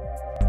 you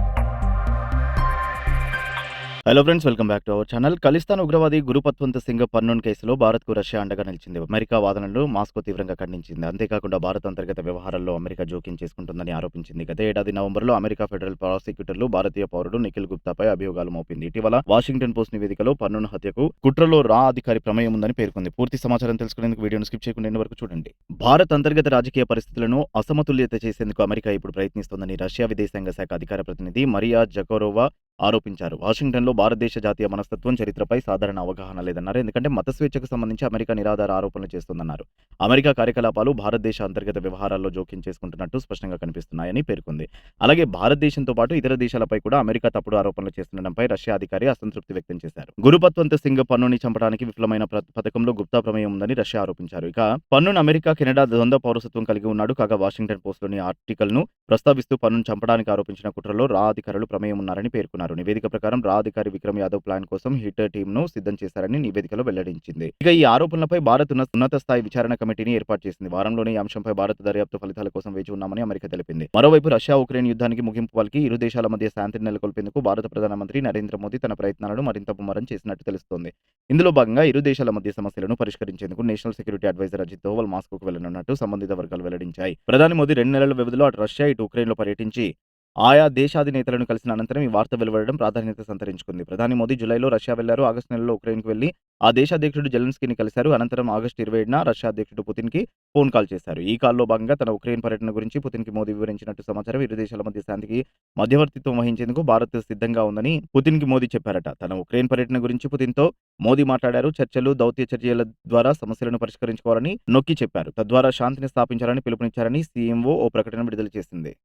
hello friends welcome back to our channel Khalistan ఉగ్రవాది గురుపత్వంత్ సింగ్ పన్నోన్ కేసులో భారత్కు రష్యా అండగా నిలిచింది. అమెరికా వాదనలు మాస్కో తీవ్రంగా ఖండించింది. అంతేకాకుండా భారత్ అంతర్గత వ్యవహారాల్లో అమెరికా జోక్యం చేసుకుంటుందని ఆరోపించింది. గత ఏడాది నవంబర్లో అమెరికా ఫెడరల్ ప్రాసిక్యూటర్లు భారతీయ పౌరుడు నిఖిల్ గుప్తాపై అభియోగాలు మోపింది. ఇటీవల వాషింగ్టన్ పోస్ట్ నివేదికలో పన్నోన్ హత్యకు కుట్రలో రా అధికారి ప్రమేయం ఉందని పేర్కొంది. పూర్తి సమాచారం తెలుసుకునేందుకు వీడియోను స్కిప్ చేయకుండా వరకు చూడండి. భారత్ అంతర్గత రాజకీయ పరిస్థితులను అసమతుల్యత చేసేందుకు అమెరికా ఇప్పుడు ప్రయత్నిస్తోందని రష్యా విదేశాంగ శాఖ అధికార ప్రతినిధి మరియా జకోరోవా ఆరోపించారు. వాషింగ్టన్లో భారతదేశ జాతీయ మనస్తత్వం చరిత్రపై సాధారణ అవగాహన లేదన్నారు. ఎందుకంటే మత స్వేచ్ఛకు సంబంధించి అమెరికా నిరాధార ఆరోపణలు చేస్తోందన్నారు. అమెరికా కార్యకలాపాలు భారతదేశ అంతర్గత వ్యవహారాల్లో జోక్యం చేసుకుంటున్నట్టు స్పష్టంగా కనిపిస్తున్నాయని పేర్కొంది. అలాగే భారతదేశంతో పాటు ఇతర దేశాలపై కూడా అమెరికా తప్పుడు ఆరోపణలు చేస్తుండడంపై రష్యా అధికారి అసంతృప్తి వ్యక్తం చేశారు. గురుపత్వంత్ సింగ్ పన్నుని చంపడానికి విఫలమైన పథకంలో గుప్తా ప్రమేయం ఉందని రష్యా ఆరోపించారు. ఇక పన్నును అమెరికా కెనడా ద్వంద్వ పౌరసత్వం కలిగి ఉన్నాడు. కాగా వాషింగ్టన్ పోస్ట్లోని ఆర్టికల్ను ప్రస్తావిస్తూ పన్నును చంపడానికి ఆరోపించిన కుట్రలో రా అధికారులు ప్రమేయం ఉన్నారని పేర్కొన్నారు. నివేదిక ప్రకారం రా అధికారి విక్రమ్ యాదవ్ ప్లాన్ కోసం హిట్ టీంను సిద్ధం చేశారని నివేదికలో వెల్లడించింది. ఇక ఈ ఆరోపణలపై భారత్ ఉన్న- ఉన్నత స్థాయి విచారణ కమిటీని ఏర్పాటు చేసింది. వారంలోనే ఈ అంశంపై భారత దర్యాప్తు ఫలితాల కోసం వేచి ఉన్నామని అమెరికా తెలిపింది. మరోవైపు రష్యా ఉక్రెయిన్ యుద్ధానికి ముగింపు పలికి ఇరు దేశాల మధ్య శాంతిని నెలకొల్పేందుకు భారత ప్రధానమంత్రి నరేంద్ర మోదీ తన ప్రయత్నాలను మరింత ముమ్మరం చేసినట్టు తెలుస్తోంది. ఇందులో భాగంగా ఇరు దేశాల మధ్య సమస్యలను పరిష్కరించేందుకు national security adviser Ajit Doval మాస్కోకు వెళ్ళనున్నట్టు సంబంధిత వర్గాలు వెల్లడించాయి. ప్రధాని మోదీ రెండు నెలల వ్యవధిలో అటు రష్యా ఇటు ఉక్రెయిన్లో పర్యటించి ఆయా దేశాధినేతలను కలిసిన అనంతరం ఈ వార్త వెలువడడం ప్రాధాన్యత సంతరించుకుంది. ప్రధాని మోదీ జూలైలో రష్యా వెళ్ళారు. ఆగస్టు నెలలో ఉక్రెయిన్కు వెళ్ళి ఆ దేశ అధ్యక్షుడు జెలెన్స్కీని కలిశారు. అనంతరం ఆగస్టు ఇరవై ఏడున రష్యా అధ్యక్షుడు పుతిన్కి ఫోన్ కాల్ చేశారు. ఈ కాల్లో భాగంగా తన ఉక్రెయిన్ పర్యటన గురించి పుతిన్కి మోదీ వివరించినట్టు సమాచారం ఇరు దేశాల మధ్య శాంతికి మధ్యవర్తిత్వం వహించేందుకు భారత్ సిద్ధంగా ఉందని పుతిన్కి మోదీ చెప్పారట. తన ఉక్రెయిన్ పర్యటన గురించి పుతిన్తో మోదీ మాట్లాడారు. చర్చలు దౌత్య చర్యల ద్వారా సమస్యలను పరిష్కరించుకోవాలని నొక్కి చెప్పారు. తద్వారా శాంతిని స్థాపించాలని పిలుపునిచ్చారని సీఎంఓ ఓ ప్రకటన విడుదల చేసింది.